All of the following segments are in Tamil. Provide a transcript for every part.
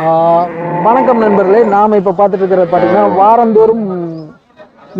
வணக்கம் நண்பர்களே. நாம் இப்போ பார்த்துட்டு இருக்கிறது பார்த்தீங்கன்னா வாரந்தோறும்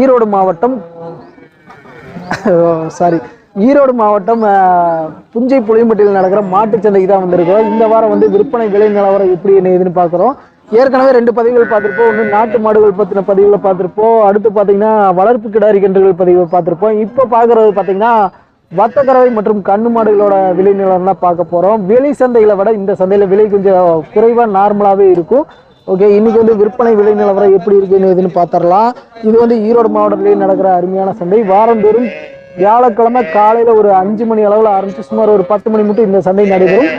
ஈரோடு மாவட்டம் சாரி ஈரோடு மாவட்டம் புஞ்சை புளியம்பட்டியில் நடக்கிற மாட்டுச் சந்தைக்கு தான் வந்திருக்கிறோம். இந்த வாரம் வந்து விற்பனை விலை நிலவரம் எப்படி என்ன ஏதுன்னு பார்க்குறோம். ஏற்கனவே ரெண்டு பதிவுகள் பார்த்துருப்போம். ஒன்று நாட்டு மாடுகள் பற்றின பதிவுகளை பார்த்துருப்போம். அடுத்து பார்த்தீங்கன்னா வளர்ப்பு கிடாரி கன்றுகள் பதிவுகள் பார்த்துருப்போம். இப்போ பார்க்குறது பார்த்தீங்கன்னா வத்தக்கறவை மற்றும் கண்ணு மாடுகளோட விலை நிலவரம் தான் பார்க்க போகிறோம் வெளி சந்தைகளை விட இந்த சந்தையில் விலை கொஞ்சம் குறைவாக நார்மலாகவே இருக்கும். ஓகே இன்றைக்கி வந்து விற்பனை விலை நிலவரம் எப்படி இருக்குன்னு எதுன்னு பார்த்துடலாம். இது வந்து ஈரோடு மாவட்டத்திலேயே நடக்கிற அருமையான சந்தை. வாரந்தோறும் வியாழக்கிழமை காலையில் ஒரு அஞ்சு மணி அளவில் ஆரம்பித்து சுமார் ஒரு பத்து மணி மட்டும் இந்த சந்தை நடைபெறும்.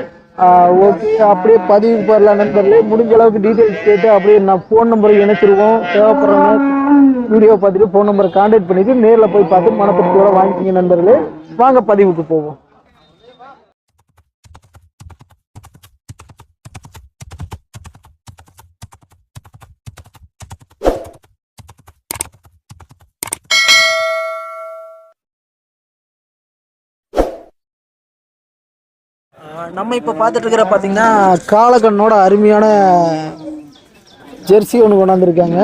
ஓகே அப்படியே பதிவுக்கு போயிடலாம் நண்பர்களே முடிஞ்ச அளவுக்கு டீட்டெயில்ஸ் கேட்டு அப்படியே நான் ஃபோன் நம்பரை இணைச்சிருவோம். தேவைப்படுறவங்க வீடியோ பார்த்துட்டு ஃபோன் நம்பரை கான்டாக்ட் பண்ணிட்டு நேரில் போய் பார்த்து கூட வாங்கிக்கிங்க நண்பர்களே. வாங்க பதிவுக்கு போவோம். நம்ம இப்போ பார்த்துட்டு இருக்கிற பார்த்தீங்கன்னா காலக்கண்ணோட அருமையான ஜெர்சி ஒன்று கொண்டாந்துருக்காங்க.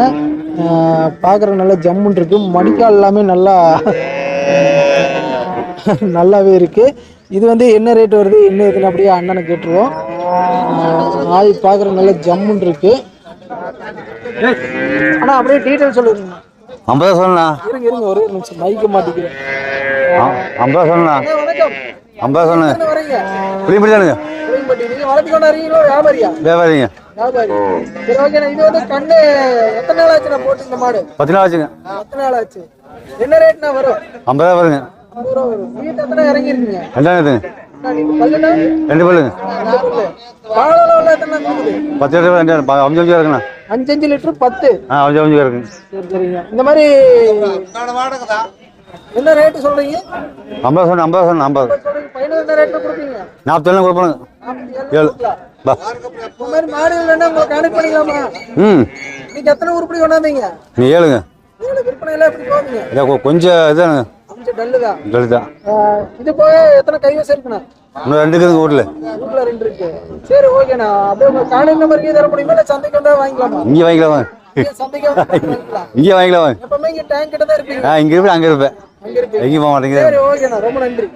பார்க்குற நல்ல ஜம்முன் இருக்கு. மடிக்கால் எல்லாமே நல்லா நல்லாவே இருக்கு. இது வந்து என்ன ரேட் வருது என்ன இதுன்னு அப்படியே அண்ணனை கேட்டுருவோம். ஆய் பார்க்குற நல்ல ஜம்முன் இருக்கு. அண்ணா அப்படியே டீட்டெயில் சொல்லுங்க ஐம்பது சொல்லண்ணா. இருங்க இருங்க ஒரே நிமிஷம். மைக்க மாட்டேங்கிறேன் ஐம்பது வணக்கம். ஐம்பது சொல்லுங்க என்ன வரீங்க? இப்படி இப்படி தானுங்க. புளியம்பட்டி நீங்க வளர்த்து கொண்டாடுறீங்களோ வியாபாரியா வியாபாரிங்க. வியாபாரி. சரி ஓகேண்ணா இது வந்து கண்ணு எத்தனை நாள் ஆச்சுண்ணா போட்டு இந்த மாடு? பத்து நாள் வச்சுங்க எத்தனை நாள் ஆச்சு. என்ன ரேட்னா வரும்? ஐம்பது ரூபா வருங்க. ரெண்டு பல்லுங்க. பத்து லிட்டர் ரெண்டாயிரம். அஞ்சு அஞ்சு இருக்குண்ணா. அஞ்சு அஞ்சு லிட்டர் பத்து. ஆ அஞ்சு அஞ்சு இருக்குங்க சரி சரிங்க. இந்த மாதிரி என்ன ரேட்டு சொல்றீங்க? ஐம்பது சொன்ன ஐம்பது சொன்ன ஐம்பது. பையனுக்கு என்ன ரேட்ல கொடுப்பீங்க. நாற்பத்தேழு கொடுப்பானுங்க நாற்பத்தி ஏழு. பா. இந்த மாதிரி மாடுகள் வேணா உங்களுக்கு கனெக்ட் பண்ணிக்கலாமா? ம். நீங்க எத்தனை உருப்படி கொண்டாந்தீங்க? நீ ஏழுங்க. ஏழு விற்பனை எல்லாம் எப்படி போகுதுங்க இதோ கொஞ்சம் இதானுங்க கொஞ்சம் டல்லு தான். ஜலி தான். ஆஹ் இது போக எத்தனை கைவசம் இருக்குண்ணா? இன்னும் ரெண்டு இருக்குதுங்க ரெண்டு இருக்கு. சரி ஓகேண்ணா. அப்படியே உங்க கான்டாக்ட் நம்பருக்கு தர முடியுமா? இல்லை சந்தைக்கு வந்தா வாங்கிக்கலாமா? இங்கே வாங்கிக்கலாம் சந்தைக்கு இங்கே வாங்கிக்கலாம் வாங்க. எப்பவுமே இங்க டேங்க் கிட்ட தான் இருப்பீங்க. ஆ இங்கே இருப்பேன் அங்கே எங்கேயும் போக மாட்டேங்குது. சரி ஓகேண்ணா ரொம்ப நன்றி.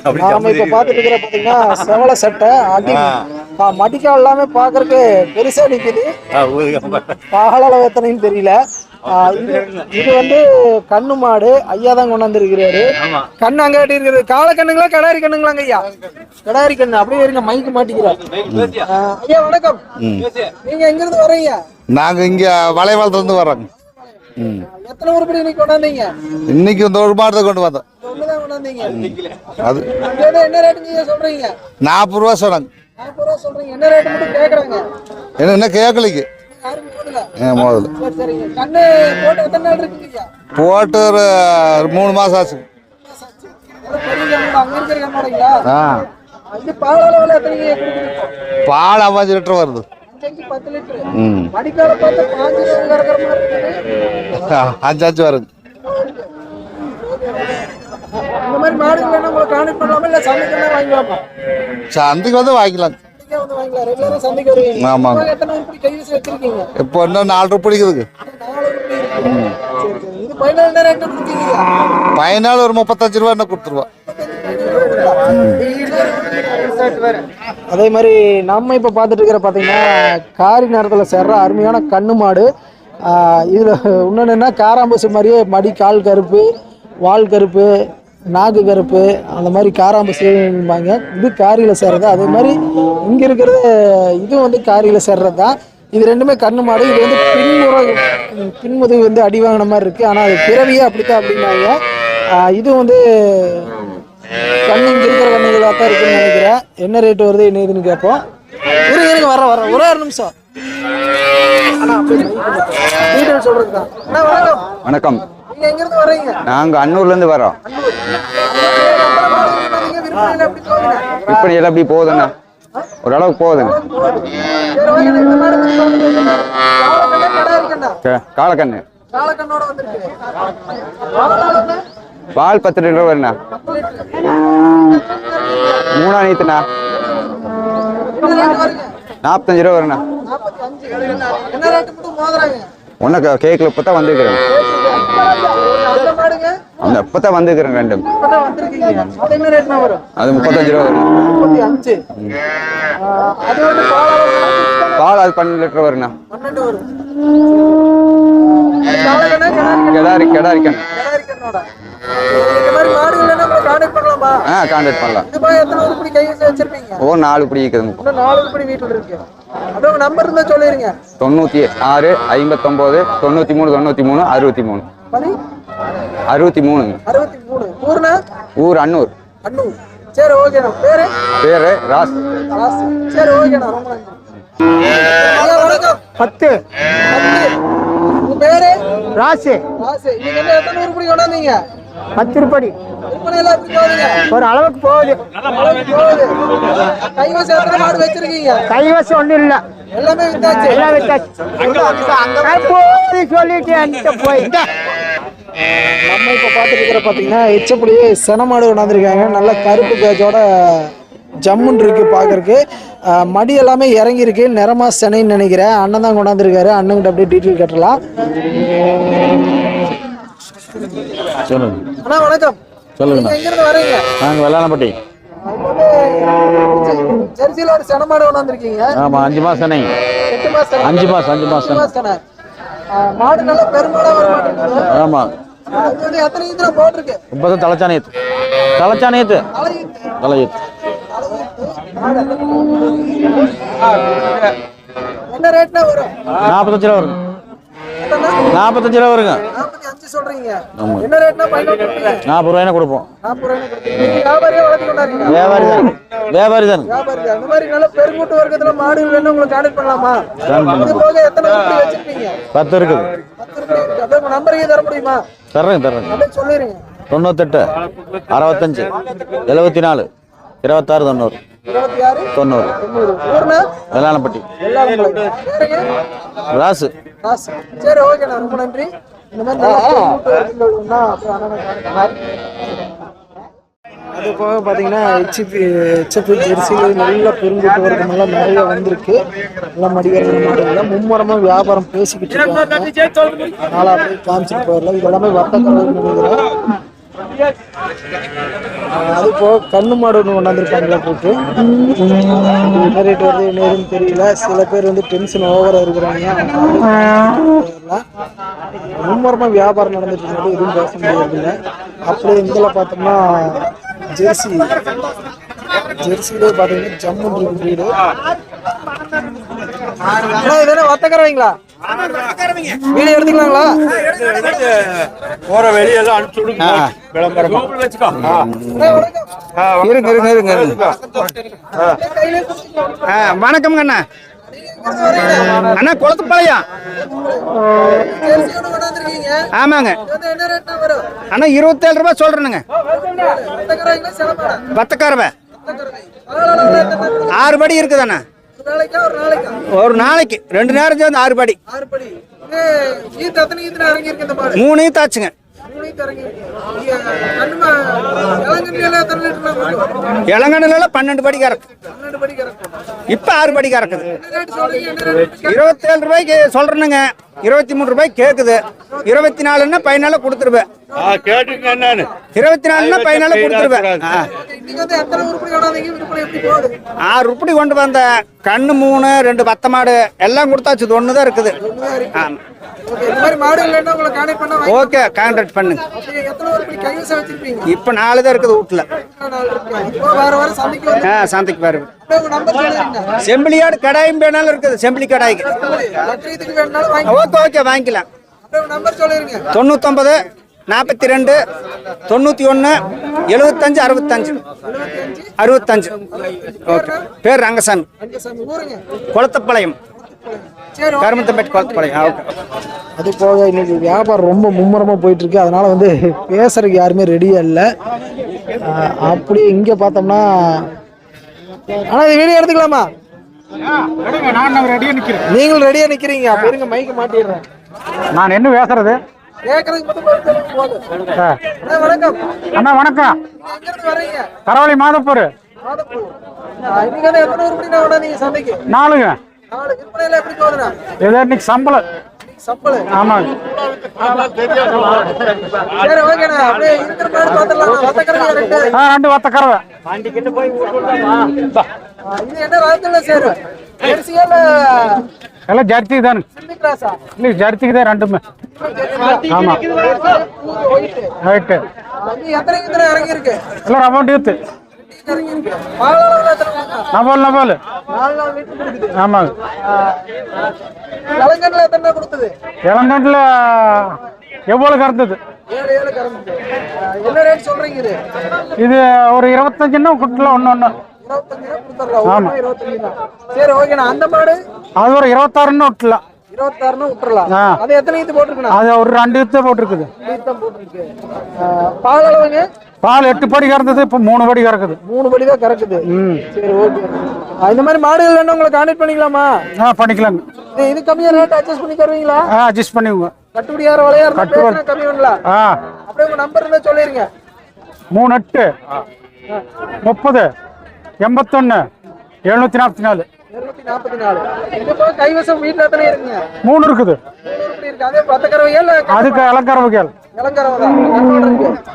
அப்படி நாம இப்ப பாத்துட்டு இருக்கிற பாத்தீங்கன்னா செவல சட்டை அடி. ஆ, மடிக்கால் எல்லாமே பாக்குறதுக்கு பெருசா நிக்குது. பாகளவு எத்தனைன்னு தெரியல. இது இது வந்து கண்ணு மாடு. ஐயா தான் கொண்டாந்து இருக்கிறாரு கண்ணு அங்க கட்டி இருக்குது. காளை கண்ணுங்களா கடாரி கண்ணுங்களாங்க ஐயா? கடாரி கண்ணு. அப்படியே இருங்க மைக்கு மாட்டிக்கிறேன் ஆ, ஐயா வணக்கம். நீங்க எங்க இருந்து வரீங்க நாங்க இங்க வளைவாளத்துலேருந்து வர்றோங்க. ம் எத்தனை உருப்படி இன்னைக்கு கொண்டாந்தீங்க? இன்னைக்கு இந்த ஒரு மாடத்தை கொண்டு வந்தோம். அது என்ன ரேட்டுங்க சொல்றீங்க? நாற்பது ரூபா சொன்னாங்க. நாற்பது ரூபா சொல்றீங்க. என்ன ரேட்டு மட்டும் கேட்கலைக்கு முதல்ல போட்டு ஒரு மூணு மாசம் ஆச்சு. பால் அஞ்சு லிட்டர் வருது. அஞ்சு பத்து லிட்டர். ம். மடிக்கால பார்த்து பாஞ்சு லிட்டர் கறக்கிற மாதிரி இருக்குது. அஞ்சு அஞ்சு வருது இந்த மாதிரி மாடுகள் வேணா உங்களுக்கு கான்டெக்ட் பண்ணலாமா? இல்ல சந்தைக்கு வேணா வாங்கிக்கலாமா? சந்தைக்கு வந்து ஆமாங்க. இப்போ இன்னும் நாலு ரூபாய் பதினாலு ஒரு முப்பத்தஞ்சு ரூபா என்ன கொடுத்துருவா அதே மாதிரி நம்ம இப்போ பார்த்துட்டு இருக்கிற பார்த்தீங்கன்னா காரி நேரத்தில் சேர்ற அருமையான கண்ணு மாடு. இதில் இன்னொன்று காராம்பூசி மாதிரியே மடி கால் கருப்பு வால் கருப்பு நாக்கு கருப்பு அந்த மாதிரி காராம்பூசிம்பாங்க இது காரியில் சேர்றது. அதே மாதிரி இங்கே இருக்கிறது இதுவும் வந்து காரியில் சேர்றது தான். இது ரெண்டுமே கண்ணு மாடு. இது வந்து பின்முறை பின்முதுகு வந்து அடி வாங்கின மாதிரி இருக்குது ஆனால் அது பிறவியே அப்படித்தான் அப்படின்னாங்க. இதுவும் வந்து கண்ணு இங்க இருக்கிற கண்ணுகளாக தான் இருக்குன்னு நினைக்கிறேன். என்ன ரேட் வருது என்ன ஏதுன்னு கேட்போம். இருங்க இருங்க வர வர ஒரே ஒரு நிமிஷம். வணக்கம். நீங்க எங்க இருந்து வர்றீங்க? நாங்கள் அன்னூர்லேருந்து வரோம் விற்பனையில எப்படி போகுதுண்ணா. ஓரளவுக்கு போகுதுங்க. காலக்கண்ணா. பால் பத்து லிட்டர் வருண்ணா மூணா நீத்துண்ணா. நாற்பத்தஞ்சு ரூபா வருண்ணா. நாற்பத்தி அஞ்சு என்ன ரேட்டு மட்டும் மோதுறாங்க ஒன்று கேக்கில் இப்போ தான் வந்துருக்கிறேன். அந்த இப்போ தான் வந்துருக்கிறேன் ரெண்டும் அது முப்பத்தஞ்சு ரூபா வரும் பால் அது பன்னெண்டு லிட்டர் வருண்ணா. கிடாரி கெடாரி ஆ கான்டாக்ட் பண்ணலாம். ஓ நாலு பிடி இருக்குதுங்க இன்னும் நாலு உருப்படி வீட்டில் இருக்கு. அப்படியே உங்க நம்பர் இருந்தா சொல்லிருங்க. தொண்ணூற்றி ஆறு ஐம்பத்தொம்போது தொண்ணூற்றி மூணு தொண்ணூற்றி மூணு? அறுபத்தி மூணு பதி அறுபத்தி மூணுங்க அறுபத்தி மூணு ஊர்னா ஊர் அன்னூர். அண்ணு சரி ஓகேண்ணா பேரு? பேர் ராஸ் ராசு. சரி ஓகேண்ணா ரொம்ப நன்றி ஐயா, வணக்கம் பத்து. ராசி. பத்து போகுதுங்க? ஒரு அளவுக்கு போகுது. அளவுக்கு போகுது. கைவசம் எத்தனை மாடு வச்சிருக்கீங்க? கைவசம் ஒன்றும் இல்லை. எல்லாமே வித்தாச்சு. எல்லாம் விட்டாச்சு போய் சொல்லிட்டு என்கிட்ட போய். நம்ம இப்போ பார்த்துட்டு இருக்கிற பார்த்தீங்கன்னா எச்சப்படியே செனமாடு கொண்டாந்துருக்காங்க. நல்ல கருப்பு பேஜோட ஜம்முன் இருக்கு பார்க்கறக்கு மடி எல்லாமே இறங்கியிருக்கு. நிறமா செனைன்னு நினைக்கிறேன். அண்ணன் தான் கொண்டாந்துருக்காரு. அண்ணன்கிட்ட அப்படியே டீட்டெயில் கட்டலாம். சொல்லுங்க. அண்ணா வணக்கம். சொல்லுங்கண்ணா. நீங்க எங்கிருந்து வரீங்க? நாங்கள் வெள்ளானப்பட்டி ஜெர்சியில் ஒரு கொண்டாந்துருக்கீங்க. ஆமாம் அஞ்சு மாதம் சென்னை. எட்டு மாசம் அஞ்சு மாதம் அஞ்சு மாதம் மாடு நல்ல வர மாட்டேங்குது ஆமாம் எத்தனை ஈத்துல போட்டிருக்கு? இப்போ தான் தலைச்சானியத்து தலைச்சானியத்து தலையீத்து. என்ன ரேட்னா வரும்? நாற்பத்தஞ்சு ரூபா வருங்க? நாற்பத்தஞ்சு ரூபா சொல்றீங்க. என்ன ரேட்னா நாற்பது கொடுப்போம். ரூபாய் கொண்டாருங்க வியாபாரி தான் வியாபாரி தான். வியாபாரி அந்த மாதிரி நல்ல பெருங்கூட்டு வர்க்கத்துல மாடு வேணும் உங்களுக்கு கான்டாக்ட் பண்ணலாமா? பண்ணலாம். இது போக எத்தனை உருப்படி வச்சிருக்கீங்க? பத்து இருக்குது. அப்படியே உங்க நம்பரையே தர முடியுமா? தர்றேங்க தர்றேங்க. அப்படியே சொல்லிடுங்க. தொண்ணூத்தெட்டு அறுபத்தஞ்சு எழுபத்தி நாலு இருபத்தாறு தொண்ணூறு. இருபத்தி ஆறு? தொண்ணூறு. பேருங்க ராசு. சரி ஓகேண்ணா ரொம்ப நன்றி. இந்த மாதிரி. அது போக பார்த்தீங்கன்னா ஹெச்பி ஹெச்எஃப் ஜெர்சியில் நல்ல பெருங்கூட்டு வர்க்கம் எல்லாம் நிறைய வந்திருக்கு. எல்லாம் மடிகரை மாடுகள் மும்முரமாக வியாபாரம் பேசிக்கிட்டு இருக்காங்க. அதனால அப்படியே காமிச்சிட்டு போயிடலாம். இது எல்லாமே வர்த்தகம் அது போக கண்ணு மாடு ஒன்று கொண்டாந்துருக்காங்களா போட்டு. என்ன ரேட் வருது என்ன ஏதுன்னு தெரியல. சில பேர் வந்து டென்ஷன் ஓவராக இருக்கிறாங்க. மும்மரமாக வியாபாரம் நடந்துட்டு இருந்தது எதுவும் பேச முடியாதுங்க அப்படியே இதில் பார்த்தோம்னா ஜெர்சி. ஜெர்சிலே பார்த்தீங்கன்னா ஜம்மு இருக்கு வீடு. இதெல்லாம் வர்த்தகரவீங்களா வீடியோ எடுத்துக்கலாங்களா? போற வெளியெல்லாம் அனுப்பிச்சு விடுங்க. விளம்பரமா. இருங்க இருங்க இருங்க வணக்கம்ங்க அண்ணா அண்ணா குளத்துப்பாளையம் ஆமாங்க. அண்ணா இருபத்தேழு ரூபாய் சொல்றேனுங்க. பத்தக்காரவை ஆறு படி இருக்குது அண்ணா ஒரு நாளைக்கா ஒரு நாளைக்கா? ஒரு நாளைக்கு. ரெண்டு நேரம் சேர்ந்து ஆறு படி. மூணு ஈத்தாச்சுங்க இளங்கண்ணுல பன்னெண்டு படி கறக்கு இப்ப ஆறு படி கறக்குது. ரேட் இருபத்தேழு ரூபாய்க்கு சொல்றேனுங்க. இருபத்தி மூணு ரூபாய்க்கு கேக்குது. இருபத்தி நாலுன்னா பையனால கொடுத்துருவேன் இருபத்தி நாலுன்னா பையனால கொடுத்துருவேன். ஆறு உருப்படி கொண்டு வந்த கண்ணு மூணு ரெண்டு பத்த மாடு. எல்லாம் கொடுத்தாச்சு இருக்குது ஒண்ணுதான் இருக்கு. ஆமா ஓகே கான்டாக்ட் பண்ணுங்க. இப்போ நாலு தான் இருக்குது வீட்டில் ஆ சந்தைக்கு சொல்லிருங்க செம்பிளியாடு கடாயும் வேணாலும் இருக்குது செம்பிளி கடாய்க்கு. ஓகே ஓகே வாங்கிக்கலாம். தொண்ணூத்தொம்பது நாற்பத்தி ரெண்டு தொண்ணூற்றி ஒன்று எழுபத்தஞ்சு அறுபத்தஞ்சு. அறுபத்தஞ்சு. ஓகே பேர் ரங்கசாமி. குளத்தப்பாளையம். சரி கருமத்தம்பேட்டு குளத்தப்பாளையம் ஓகே அது போக இன்னைக்கு வியாபாரம் ரொம்ப மும்முரமா போயிட்டு இருக்கு அதனால வந்து பேசுறதுக்கு யாருமே ரெடியா இல்லை. ஆஹ் அப்படியே இங்க பார்த்தோம்னா ஆனா இது வீடியோ எடுத்துக்கலாமா? நீங்களும் ரெடியா நிக்கிறீங்க. அப்ப மைக்க மாட்டிடுறேன் நான் என்ன பேசுறது? வணக்கம். அண்ணா வணக்கம். நீங்க எங்க இருந்து வர்றீங்க? கரவழி மாதப்பூர். நாலுங்க. ஏதோ இன்னைக்கு சம்பளம். சம்பளம். ஆமாங்க சரி ஓகேண்ணா. அப்படியே இருக்கிற மாடு பார்த்துடலாம். வத்தக்கறவை ரெண்டு ஆ ரெண்டு வத்த கறவை ஆ, இது என்ன ரகத்துல சேரும் ஜெர்சியா இல்ல எல்லாம் ஜர்த்திக்கு தானுங்க சிம்மி கிராஸா? இல்லை ஜர்த்திக்கு தான் ரெண்டுமே. ரைட்டு எல்லாம் யூத்து நபால் நபால். ஆமாங்க. இளங்கண்டில் எவ்வளோ கறந்தது? இது இது ஒரு இருபத்தஞ்சுன்னா குட்டில் ஒன்று சரி ஓகேண்ணா அந்த மாடு அது ஒரு இருபத்தாறுன்னு விட்டுலாம் இருபத்தாறுனா விட்டுறலாம் ஆ. அது எத்தனை இது போட்டிருக்கணும் அது ஒரு ரெண்டு போட்டிருக்குது. பால் அளவுங்க? பால் எட்டு படி கறந்தது இப்போ மூணு படி கறக்குது. மூணு படி தான் கறக்குது சரி ஓகே இந்த மாதிரி மாடுகள் வேணும் உங்களை கான்டாக்ட் பண்ணிக்கலாமா? ஆ பண்ணிக்கலாங்க. இது இது கம்மியா ரேட் அட்ஜஸ்ட் பண்ணி தருவீங்களா? ஆ அட்ஜஸ்ட் பண்ணிக்கோங்க. கட்டுப்படி யாரும் விலையா. பேசினா கம்மி பண்ணலாம் ஆ. அப்படியே உங்க நம்பர் இருந்தா சொல்லிருங்க. மூணு எட்டு. முப்பது. எண்பத்தொன்று எழுநூற்றி நாற்பத்தி நாலு இருநூத்தி நாற்பத்தி நாலு கைவசம் வீட்டுல எத்தனை இருக்குங்க? மூணு இருக்குது. எப்படி இருக்கு அதே பத்த இல்ல அதுக்கு அலங்கார வகைகள் இளங்கறவை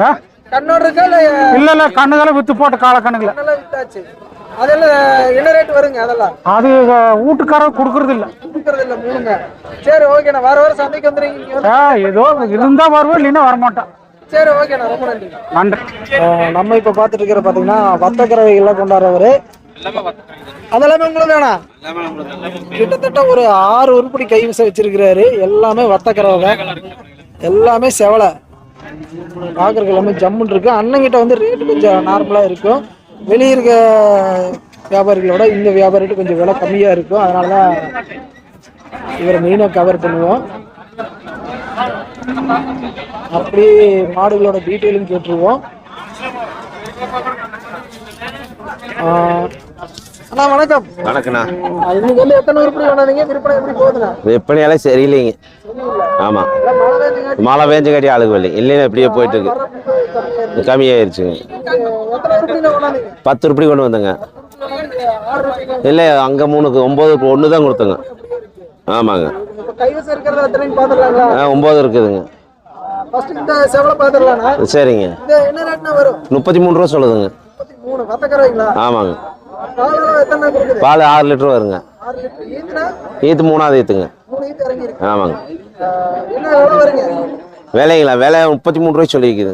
தான் கண்ணோட இருக்கு இல்ல இல்லை இல்லை கண்ணுகளை விற்று போட்ட கால கணக்கில் வித்தாச்சு. அதெல்லாம் என்ன ரேட் வருங்க அதெல்லாம்? அது வீட்டுக்காரர் கொடுக்கறது இல்லை. கொடுக்கறது இல்ல மூணுங்க. சரி ஓகேண்ணா வார வாரம் சந்தைக்கு வந்துடுறீங்க இங்க வந்து. ஆ ஏதோ இருந்தால் வருவேன் இல்லைன்னா வரமாட்டான் சரி ஓகேண்ணா ரொம்ப நன்றி. நன்றி. நம்ம இப்ப பாத்துட்டு இருக்கிற பாத்தீங்கன்னா வத்தக்கறவைகள்லாம் கொண்டாடுறவரு. அதெல்லாமே உங்களுக்கு தானா? கிட்டத்தட்ட ஒரு ஆறு உருப்படி கைவசம் வச்சிருக்கிறாரு. எல்லாமே வத்தக்கறவை எல்லாமே செவலை. பார்க்கறதுக்கு எல்லாமே ஜம்முன்னு இருக்கு. அண்ணங்கிட்ட வந்து ரேட்டு கொஞ்சம் நார்மலா இருக்கும். வெளியே இருக்க வியாபாரிகளோட இந்த வியாபாரிகிட்ட கொஞ்சம் விலை கம்மியா இருக்கும். அதனால தான் இவரை மெயினாக கவர் பண்ணுவோம். அப்படியே மாடுகளோட டீட்டெயிலும் கேட்டுருவோம். அண்ணா வணக்கம். வணக்கண்ணா ஆஹ் இன்னைக்கு வந்து எத்தனை உருப்படி விற்பனை எப்படி போகுதுண்ணா? விற்பனையெல்லாம் சரியில்லைங்க. ஆமா. எல்லாம் மழை பெஞ்ச கட்டி ஆளுக்கு வரல இல்லைன்னா இப்படியே போயிட்டு இருக்கு கம்மியாயிருச்சுங்க பத்து ரூபாய் கொண்டு வந்தேங்க. இல்லை அங்கே மூணுக்கு ஒம்பது ஒன்று தான் கொடுத்தங்க. ஆமாங்க. ஆ ஒம்பது இருக்குதுங்க. சரிங்க. முப்பத்தி மூணு ரூபா சொல்லுதுங்க. ஆமாங்க. பால் ஆறு லிட்டர் வருங்க. ஈத்து மூணாவது ஈத்துங்க. ஆமாங்க. விலைங்களா விலை முப்பத்தி மூணு ரூபாய் மூணு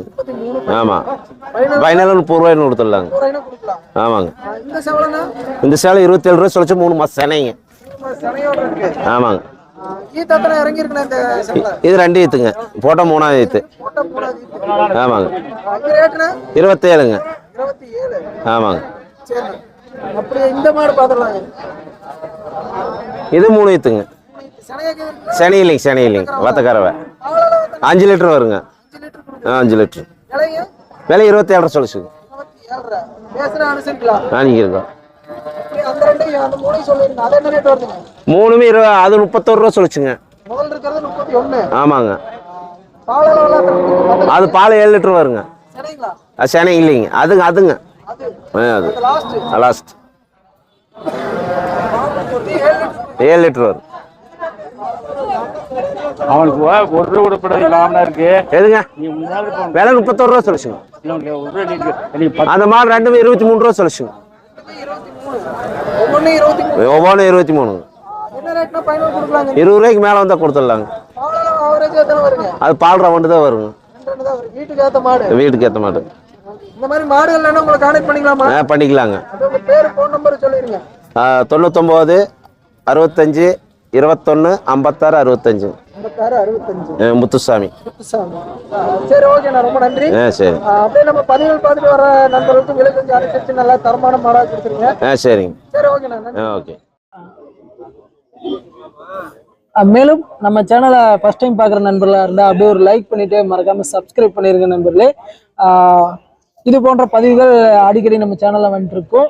ஆமாம் ஃபைனல் ஃபைனலாக முப்பது ரூபாய்னு கொடுத்துடலாங்க ஆமாங்க. இந்த சேலை இருபத்தேழு ரூபா சொல்லிச்சு மூணு மாதம் செனைங்க. ஆமாங்க. இது ரெண்டு ஈத்துங்க. போட்டா மூணாவது ஈத்து. ஆமாங்க. இருபத்தேழுங்க. ஆமாங்க. இது மூணு ஈத்துங்க. சனி இல்லைங்க சனி இல்லைங்க வத்தக்கறவை அஞ்சு லிட்டர் வருங்க. ஆ அஞ்சு லிட்டர். விலை இருபத்தி ஏழரை பேசுகிற அனுசரிக்கலாம் வாங்கிக்கிறோம் மூணுமே இருபது அது முப்பத்தோரு ரூபா சொல்லிச்சுங்க. ஆமாங்க. அது பால் ஏழு லிட்டர் வருங்க. சரிங்களா அது இல்லைங்க. அதுங்க அதுங்க. அது ஆ, அது. லாஸ்ட் ஏழு லிட்டர் வரும். அவனுக்கு ஒரு ரூபா கூட இல்லாமல் இருக்கு. எதுங்க? விலை முப்பத்தோரு ரூபா சொல்லிச்சுங்க அந்த மாடு ரெண்டுமே இருபத்தி மூணு ரூபா சொல்லிச்சுங்க ஒவ்வொன்றும் இருபத்தி மூணு. இருபது ரூபாய்க்கு மேலே வந்தால் கொடுத்துடலாங்க. அது பால் ரவுண்டு தான் வருங்க ரெண்டு தான் வரும். வீட்டுக்கு ஏற்ற மாடு. வீட்டுக்கு ஏற்ற மாட்டு இந்த மாதிரி மாடுகள் இல்லைன்னா உங்களை கான்டாக்ட் பண்ணிக்கலாமா? பண்ணிக்கலாங்க. பேர் ஃபோன் நம்பர் தொண்ணூத்தொம்பது அறுபத்தஞ்சு இருபத்தொன்று ஐம்பத்தாறு அறுபத்தஞ்சு. முத்துசாமி. சரி ஓகேண்ணா ரொம்ப நன்றி. சரி. அப்படியே நம்ம பதிவுகள் பார்த்துட்டு வர நண்பர்களுக்கு விலை கொஞ்சம் அனுசரிச்சு நல்லா தரமான மாடாக கொடுத்துருங்க. ஆ சரிங்க. சரி ஓகேண்ணா ஓகே. மேலும் நம்ம சேனலை ஃபர்ஸ்ட் டைம் பார்க்குற நண்பர்களாக இருந்தால் அப்படியே ஒரு லைக் பண்ணிட்டு மறக்காம சப்ஸ்கிரைப் பண்ணிருங்க நண்பர்களே. இது போன்ற பதிவுகள் அடிக்கடி நம்ம சேனலில் வந்துட்டு இருக்கோம்.